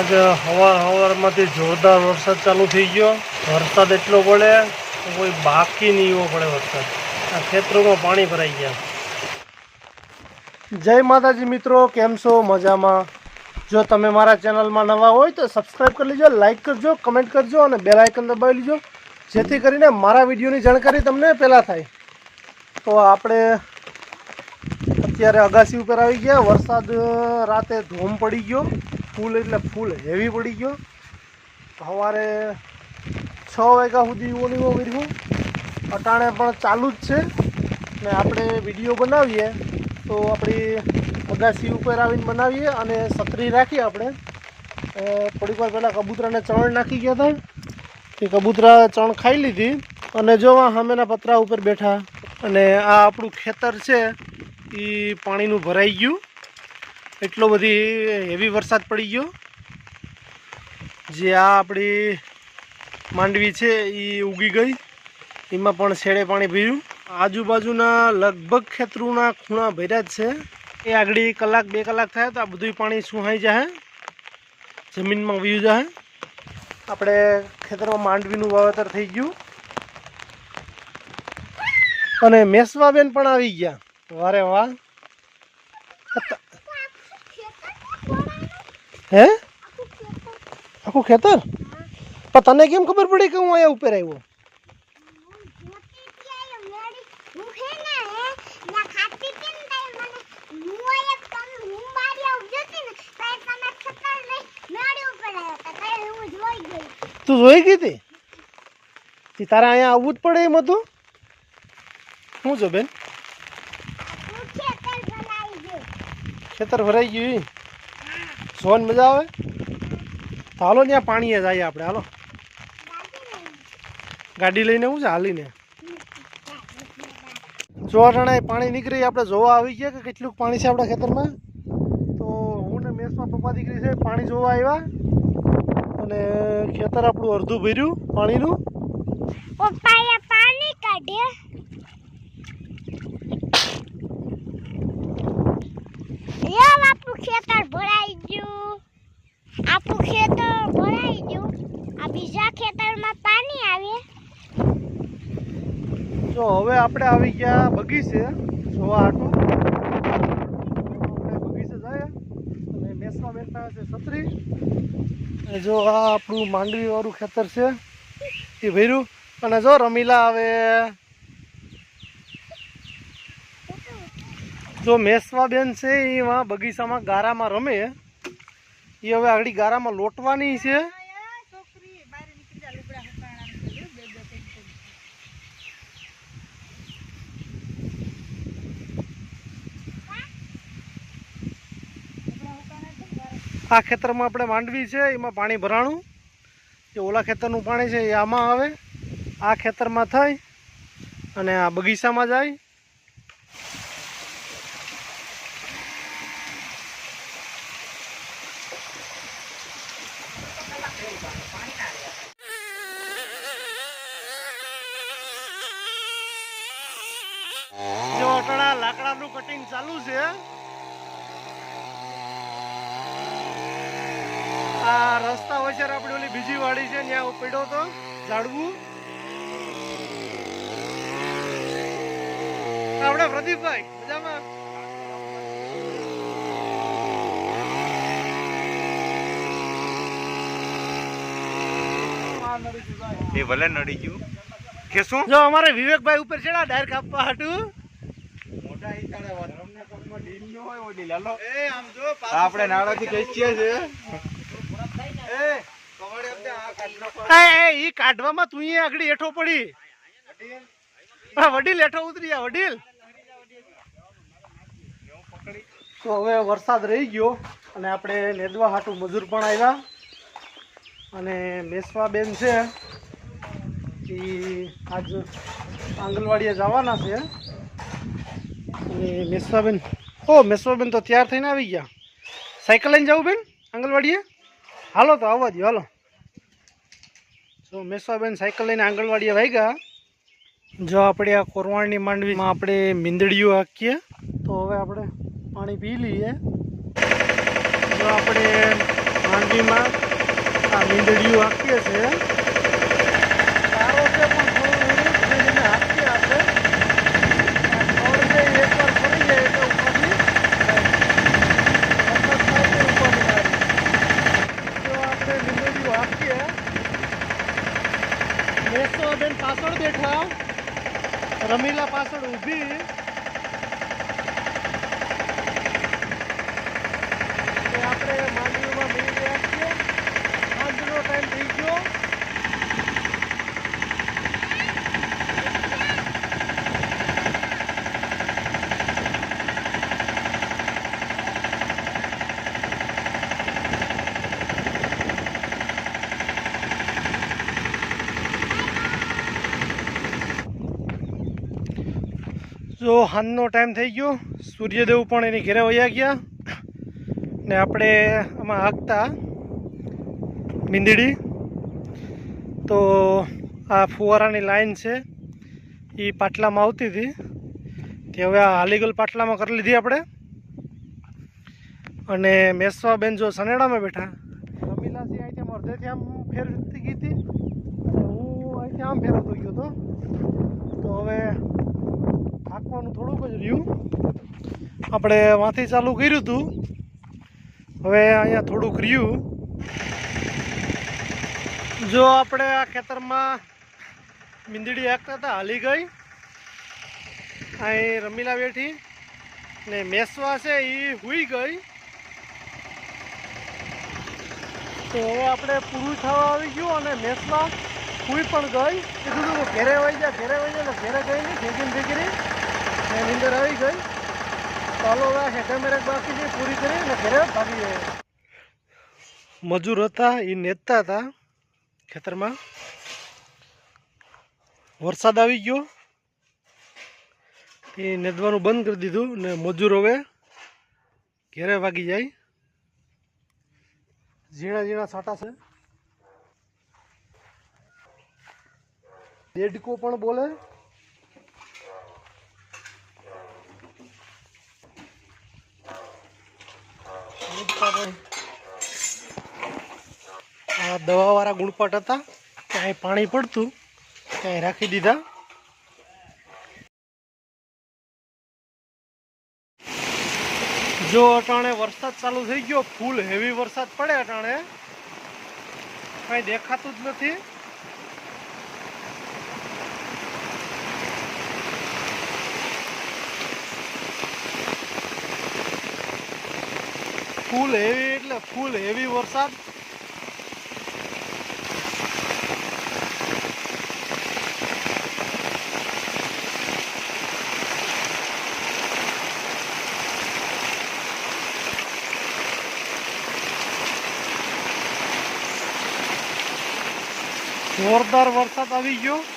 આજે હવાર હવારમાંથી જોરદાર વરસાદ ચાલુ થઈ ગયો. વરસાદ એટલો પડે કોઈ બાકી નહીં એવો પડે વરસાદ. આ ખેતરોમાં પાણી ભરાઈ ગયા. જય માતાજી મિત્રો, કેમ છો? મજામાં? જો તમે મારા ચેનલમાં નવા હોય તો સબસ્ક્રાઈબ કરી લેજો લાઇક કરજો કમેન્ટ કરજો અને બેલ આઇકન દબાવી લેજો. જેથી કરીને મારા વિડીયોની જાણકારી તમને પહેલાં થાય. તો આપણે અત્યારે અગાસી ઉપર આવી ગયા. વરસાદ રાતે ધૂમ પડી ગયો. ફૂલ એટલે ફૂલ હેવી પડી ગયો. સવારે છ વાગ્યા સુધી ઓલીઓ કર્યું અટાણે પણ ચાલુ જ છે. ને આપણે વીડિયો બનાવીએ. તો આપણી અગાસી ઉપર આવીને બનાવીએ અને છત્રી રાખીએ આપણે. થોડીક વાર પહેલાં કબૂતરાને ચણ નાખી ગયા હતા. એ કબૂતરા ચણ ખાઈ લીધી. અને જો સામેના પતરા ઉપર બેઠા. અને આ આપણું ખેતર છે એ પાણીનું ભરાઈ ગયું. એટલો બધી હેવી વરસાદ પડી ગયો. જે આ આપણી માંડવી છે, એ ઉગી ગઈ. એમાં પણ શેડે પાણી ભર્યું. આજુબાજુના લગભગ ખેતરોના ખૂણા ભર્યા જ છે. એ આગળ કલાક, બે કલાક થાય તો આ બધું પાણી સુહાઈ જાય જમીનમાં વયું જાય આપણે ખેતરમાં માંડવીનું વાવેતર થઈ ગયું. અને મેસવાબેન પણ આવી ગયા. વારે વાહ. હે આખું ખેતર પણ તને કેમ ખબર પડી કે હું અહીંયા ઉપર આવ્યો તું જોઈ ગઈ હતી તી તારે અહીંયા આવવું જ પડે એમ હતું શું છો બેન ખેતર ભરાઈ ગયું જોવાની મજા આવે? હાલો ત્યાં પાણીએ જઈએ આપણે, હાલો. ગાડી લઈને હું છે? હાલીને. અટાણે પાણી નીકળી, આપણે જોવા આવી ગયા કે કેટલું પાણી છે આપણા ખેતરમાં? તો હું ને મેસમાં પપ્પા દીકરી છે, પાણી જોવા આવ્યા. અને ખેતર આપણું અડધું ભર્યું, પાણીનું પપ્પાએ પાણી કાઢે યો આપણું ખેતર ભરાઈ ગયું આપણું ખેતર ભરાઈ ગયું આ બીજા ખેતરમાં પાણી આવે જો હવે આપણે આવી ગયા બગીચે, જોવા હાટું આપણે બગીચે જાય અને મેસમાં બેઠા છે છત્રી. જો આ આપણું માંડવી વાળું ખેતર છે, એ ભર્યું. અને જો રમીલા આવે. જો મેસવા બેન છે એમાં બગીચામાં ગારામાં રમે. એ હવે આગળ ગારામાં લોટવાની છે. આ ખેતરમાં આપણે માંડવી છે, એમાં પાણી ભરાણું. જે ઓલા ખેતરનું પાણી છે એ આમાં આવે. આ ખેતરમાં થાય અને આ બગીચામાં જાય. જો અટણા લાકડાનું કટિંગ ચાલુ છે. આ રસ્તા વચ્ચે આપણી ઓલી બીજી વાડી છે ત્યાં પડ્યો તો ઝાડવું. આપણે પ્રદીપભાઈ મજામાં? એ ભલે નડી ગયું. કે શું? જો અમારે વિવેકભાઈ ઉપર છે ડાયર કાપવા હાટું. આપણે નાળાથી કહીએ છે એ કાઢવામાં તું આગળ હેઠો પડી. વડીલ હેઠો ઉતરી વડીલ. તો હવે વરસાદ રહી ગયો અને આપણે નેદવા હાટું મજૂર પણ આવ્યા. અને મેસવા બેન છે એ આજ આંગણવાડીએ જવાના છે. અને મેસવાબેન, ઓ, મેસવાબેન તો તૈયાર થઈને આવી ગયા. સાયકલ લઈને જવું બેન, આંગણવાડીએ? હાલો તો આવવા દો હાલો. જો મેસવાબેન સાયકલ લઈને આંગણવાડીએ વાગ્યા જો આપણે આ કોરવાણની માંડવીમાં આપણે મીંદડીઓ હાકીએ. તો હવે આપણે પાણી પી લઈએ. જો આપણે માંડવીમાં આ મીંદડીઓ હાકીએ છે સારો છે પણ થોડું ધીમે ધીમે હાંકીએ આપણે આ ખડ છે એ એકવાર ફરી જાય એટલે ઉપરથી વરસાદ થાય તો ઉપરની બાજુ. જો આપણે મીંદડીઓ હાંકીએ મેસો બેન પાછળ બેઠા. રમીલા પાછળ ઊભી તો આપણે માંડવીમાં મળી ગયા છીએ સાંજનો ટાઈમ થઈ ગયો જો હાનનો ટાઈમ થઈ ગયો. સૂર્યદેવ પણ એની ઘેરે વયા ગયા. ને આપણે આમાં હાંકતા મીંદડી. તો આ ફુવારાની લાઈન છે. એ પાટલામાં આવતી હતી. તે હવે આ હાલીગલ પાટલામાં કરી લીધી આપણે. અને મેસવાબેન જો સનેડામાં બેઠા. રમીલાસી અહીંથી આમ અડધેથી આમ ફેરતી ગઈ હતી. અને હું અહીંથી આમ ફેરવતો ગયો હતો તો હવે હાંકવાનું થોડુંક જ રહ્યું. આપણે વાંથી ચાલુ કર્યું હતું. હવે અહીંયા થોડુંક રહ્યું. જો આપણે આ ખેતરમાં મીંદડી હાંકતા હતા, હાલી ગઈ. અહીં રમીલા બેઠી ને મેસવા છે એ હુઈ ગઈ. તો હવે આપણે પૂરું થવા આવી ગયું અને મેસવા હુઈ પણ ગઈ. કીધું હતું ઘેરે વહી જાય, ઘેરે વહી જાય ઘેરે ગઈ નહીં ભેગી ને ભેગી આવી ગઈ. ચાલો છે, પૂરી કરી ને ઘરે ભાગી મજૂર હતા, એ નેતા હતા ખેતરમાં. વરસાદ આવી ગયો. એ નેદવાનું બંધ કરી દીધું ને મજૂર હવે ઘેરે વાગી જાય. ઝીણા ઝીણા છાંટા છે. દેડકો પણ બોલે. આ દવાવાળા ગુણપટ હતા ક્યાંય પાણી પડતું ક્યાંય રાખી દીધા. જો અટાણે વરસાદ ચાલુ થઈ ગયો, ફૂલ હેવી વરસાદ પડે અટાણે. કઈ દેખાતું જ નથી. ફૂલ હેવી એટલે ફૂલ હેવી વરસાદ. જોરદાર વરસાદ આવી ગયો.